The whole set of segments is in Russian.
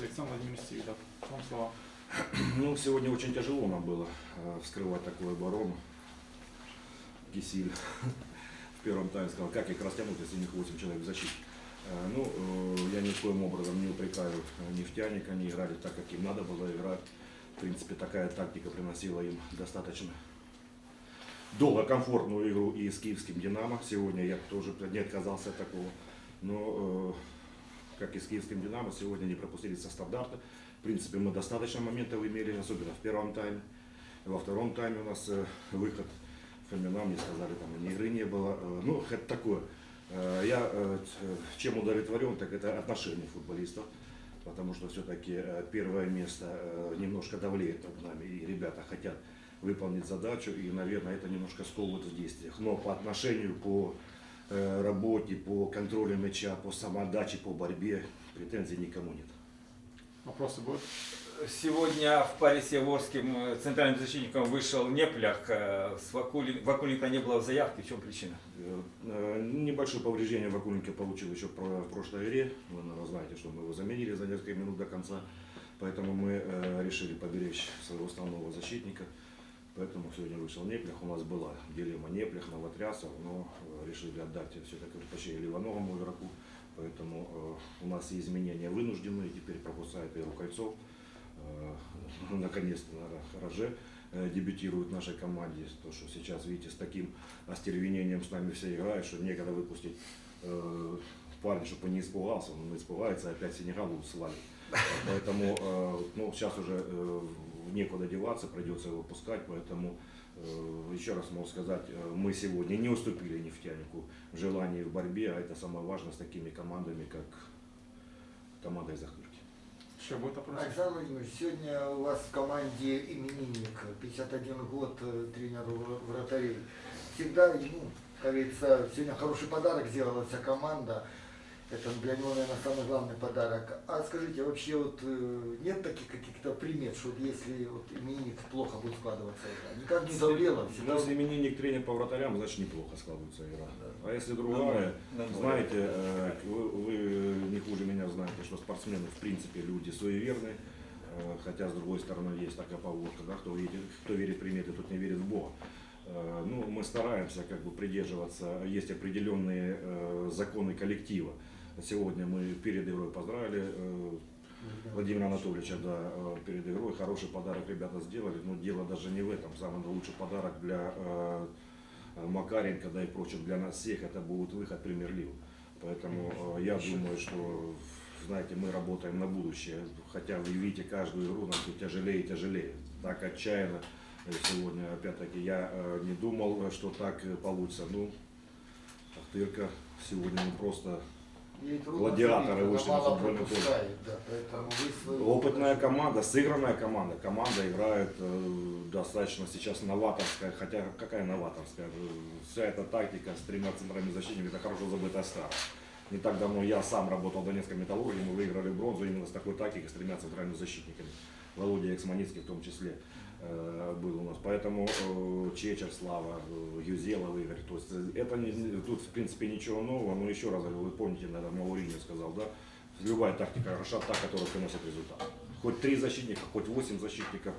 Александр Владимирович Севидов. Вам слово. Ну, сегодня очень тяжело нам было э, вскрывать такую оборону. Кисиль в первом тайме сказал, как их растянуть, если у них 8 человек в защите. Э, Ну, э, я ни в коем образом не упрекаю нефтяник, они играли так, как им надо было играть. В принципе, такая тактика приносила им достаточно долго комфортную игру и с киевским «Динамо». Сегодня я тоже не отказался от такого. Но, как и с киевским «Динамо», сегодня не пропустили со стандарта. В принципе, мы достаточно моментов имели, особенно в первом тайме. Во втором тайме у нас э, выход Фомина, мне сказали, там и игры не было. Э, Ну, это такое. Э, Я чем удовлетворен, так это отношение футболистов. Потому что все-таки первое место немножко давлеет над нами, и ребята хотят выполнить задачу, и, наверное, это немножко сковывает в действиях. Но по отношению, по работе, по контролю мяча, по самоотдаче, по борьбе претензий никому нет. Вопросы будут? Сегодня в паре с Яворским э, центральным защитником вышел Неплях. э, С Вакули... Вакулика не было в заявке. В чем причина? Э, э, Небольшое повреждение Вакуленко получил еще в про- в прошлой игре. Вы, наверное, знаете, что мы его заменили за несколько минут до конца. Поэтому мы э, решили поберечь своего основного защитника. Поэтому сегодня вышел Неплях. У нас была дилемма Неплях, Новотрясов, но э, решили отдать все-таки предпочтение левоногому игроку. Поэтому э, у нас и изменения вынужденные. Теперь пропускает игру Кольцов. Э, Наконец-то, наверное, Роже дебютирует в нашей команде. То, что сейчас, видите, с таким остервенением с нами все играют, что некогда выпустить парня, чтобы он не испугался. Он испугается, опять Сенегал будут свалить. Поэтому ну, сейчас уже некуда деваться, придется его пускать. Поэтому э, еще раз могу сказать, э, мы сегодня не уступили нефтянику в желании в борьбе, а это самое важное с такими командами, как команда из Ахтырки. Еще будут вопросы? Александр Владимирович, сегодня у вас в команде именинник, 51 год, э, тренер вра- вратарей. Всегда, ну, как говорится, сегодня хороший подарок сделала вся команда. Это для него, наверное, самый главный подарок. А скажите, вообще вот нет таких примет, что если вот именинник плохо будет складываться игра? Никак не давлело, всегда Если именинник тренер по вратарям, значит неплохо складывается игра. А если другая, Нормально. знаете, э, вы, вы не хуже меня знаете, что спортсмены в принципе люди суеверны, э, хотя с другой стороны есть такая поговорка, да, кто верит, кто верит в приметы, тот не верит в Бога. Э, Ну, мы стараемся как бы придерживаться, есть определенные э, законы коллектива. Сегодня мы перед игрой поздравили э, Владимира Анатольевича, да, э, перед игрой. Хороший подарок ребята сделали, но дело даже не в этом. Самый лучший подарок для э, Макаренко, да и прочих, для нас всех, это будет выход премьер-лигу. Поэтому э, я думаю, что, знаете, мы работаем на будущее. Хотя вы видите каждую игру, нам все тяжелее и тяжелее. Так отчаянно сегодня, опять-таки, я э, не думал, э, что так э, получится. Ну, Ахтырка сегодня не просто Гладиаторы вышли на футбольный поле. да, вы Опытная команда, сыгранная команда. Команда играет э, достаточно сейчас новаторская, хотя какая новаторская? Э, Вся эта тактика с тремя центрами защитниками, это хорошо забытая стара. Не так давно я сам работал в Донецкой металлургии, мы выиграли бронзу именно с такой тактикой, с тремя центральными защитниками. Володя Эксманицкий в том числе э, был у нас. Поэтому э, Чечер, Слава, э, Юзелов Игорь. То есть это не- тут в принципе ничего нового, но еще раз, говорю, вы помните, наверное, Мауриньо сказал, да, любая тактика хороша та, которая приносит результат. Хоть три защитника, хоть восемь защитников,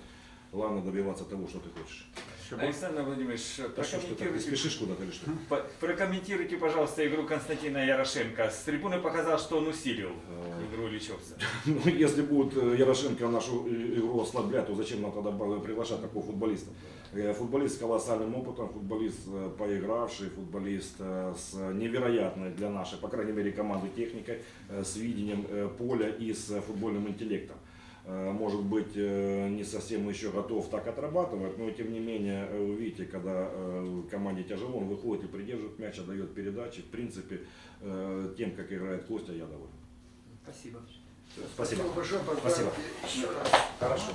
главное добиваться того, что ты хочешь. Будут? Александр Владимирович, Так что, что ты прокомментируйте, спешишь куда-то или что? по- прокомментируйте, пожалуйста, игру Константина Ярошенко. С трибуны показал, что он усилил Э, игру Ильичевца. Ну, если будет э, Ярошенко нашу э, игру ослаблять, то зачем нам тогда приглашать такого футболиста? Э, Футболист с колоссальным опытом, футболист э, поигравший, футболист э, с невероятной для нашей, по крайней мере, команды техникой, э, с видением э, поля и с э, футбольным интеллектом. Э, Может быть, э, не совсем еще готов так отрабатывать, но тем не менее, э, вы видите, когда команде тяжело, он выходит и придерживает мяч, отдает передачи. В принципе, тем, как играет Костя, я доволен. Спасибо. Спасибо. большое, Спасибо. еще раз. Хорошо.